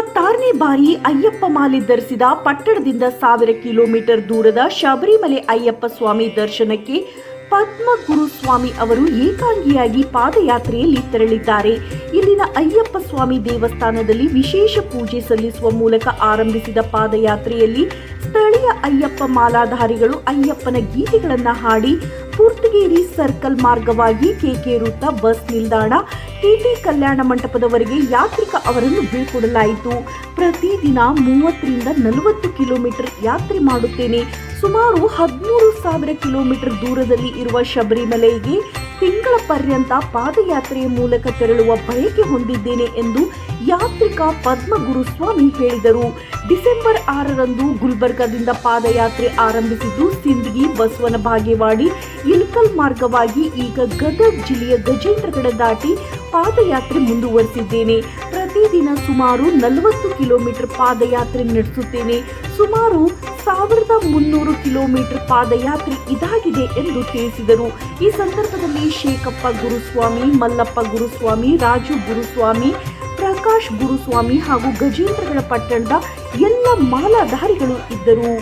ಇಪ್ಪತ್ತಾರನೇ ಬಾರಿ ಅಯ್ಯಪ್ಪ ಮಾಲೆ ಧರಿಸಿದ ಪಟ್ಟಣದಿಂದ ಸಾವಿರ ಕಿಲೋಮೀಟರ್ ದೂರದ ಶಬರಿಮಲೆ ಅಯ್ಯಪ್ಪ ಸ್ವಾಮಿ ದರ್ಶನಕ್ಕೆ ಪದ್ಮಗುರು ಸ್ವಾಮಿ ಅವರು ಏಕಾಂಗಿಯಾಗಿ ಪಾದಯಾತ್ರೆಯಲ್ಲಿ ತೆರಳಿದ್ದಾರೆ. ಇಲ್ಲಿನ ಅಯ್ಯಪ್ಪ ಸ್ವಾಮಿ ದೇವಸ್ಥಾನದಲ್ಲಿ ವಿಶೇಷ ಪೂಜೆ ಸಲ್ಲಿಸುವ ಮೂಲಕ ಆರಂಭಿಸಿದ ಪಾದಯಾತ್ರೆಯಲ್ಲಿ ಸ್ಥಳೀಯ ಅಯ್ಯಪ್ಪ ಮಾಲಾಧಾರಿಗಳು ಅಯ್ಯಪ್ಪನ ಗೀತೆಗಳನ್ನು ಹಾಡಿ ಪೂರ್ತಿಗೇರಿ ಸರ್ಕಲ್ ಮಾರ್ಗವಾಗಿ ಕೆಕೆ ವೃತ್ತ ಬಸ್ ನಿಲ್ದಾಣ, ಟಿಟಿ ಕಲ್ಯಾಣ ಮಂಟಪದವರೆಗೆ ಯಾತ್ರಿಕ ಅವರನ್ನು ಬೀಳ್ಕೊಡಲಾಯಿತು. ಪ್ರತಿದಿನ ಮೂವತ್ತರಿಂದ ನಲವತ್ತು ಕಿಲೋಮೀಟರ್ ಯಾತ್ರೆ ಮಾಡುತ್ತೇನೆ. ಸುಮಾರು ಹದಿಮೂರು ಸಾವಿರ ಕಿಲೋಮೀಟರ್ ದೂರದಲ್ಲಿ ಇರುವ ಶಬರಿಮಲೆಗೆ ತಿಂಗಳ ಪರ್ಯಂತ ಪಾದಯಾತ್ರೆಯ ಮೂಲಕ ತೆರಳುವ ಬಯಕೆ ಹೊಂದಿದ್ದೇನೆ ಎಂದು ಯಾತ್ರಿಕ ಪದ್ಮಗುರು ಸ್ವಾಮಿ ಹೇಳಿದರು. ಡಿಸೆಂಬರ್ ಆರರಂದು ಗುಲ್ಬರ್ಗಾದಿಂದ ಪಾದಯಾತ್ರೆ ಆರಂಭಿಸಿದ್ದು ಸಿಂದಗಿ, ಬಸವನ ಬಾಗೇವಾಡಿ, ಇಲ್ಕಲ್ ಮಾರ್ಗವಾಗಿ ಈಗ ಗದಗ ಜಿಲ್ಲೆಯ ಗಜೇಂದ್ರಗಡ ದಾಟಿ ಪಾದಯಾತ್ರೆ ಮುಂದುವರಿಸಿದ್ದೇನೆ. ಪ್ರತಿದಿನ ಸುಮಾರು ನಲವತ್ತು ಕಿಲೋಮೀಟರ್ ಪಾದಯಾತ್ರೆ ನಡೆಸುತ್ತೇನೆ. ಸುಮಾರು ಸಾವಿರದ ಮುನ್ನೂರು ಕಿಲೋಮೀಟರ್ ಪಾದಯಾತ್ರೆ ಇದಾಗಿದೆ ಎಂದು ತಿಳಿಸಿದರು. ಈ ಸಂದರ್ಭದಲ್ಲಿ ಶೇಖಪ್ಪ ಗುರುಸ್ವಾಮಿ, ಮಲ್ಲಪ್ಪ ಗುರುಸ್ವಾಮಿ, ರಾಜು ಗುರುಸ್ವಾಮಿ, ಪ್ರಕಾಶ್ ಗುರುಸ್ವಾಮಿ ಹಾಗೂ ಗಜೇಂದ್ರಗಳ ಪಟ್ಟಣದ ಎಲ್ಲ ಮಾಲಾಧಾರಿಗಳು ಇದ್ದರು.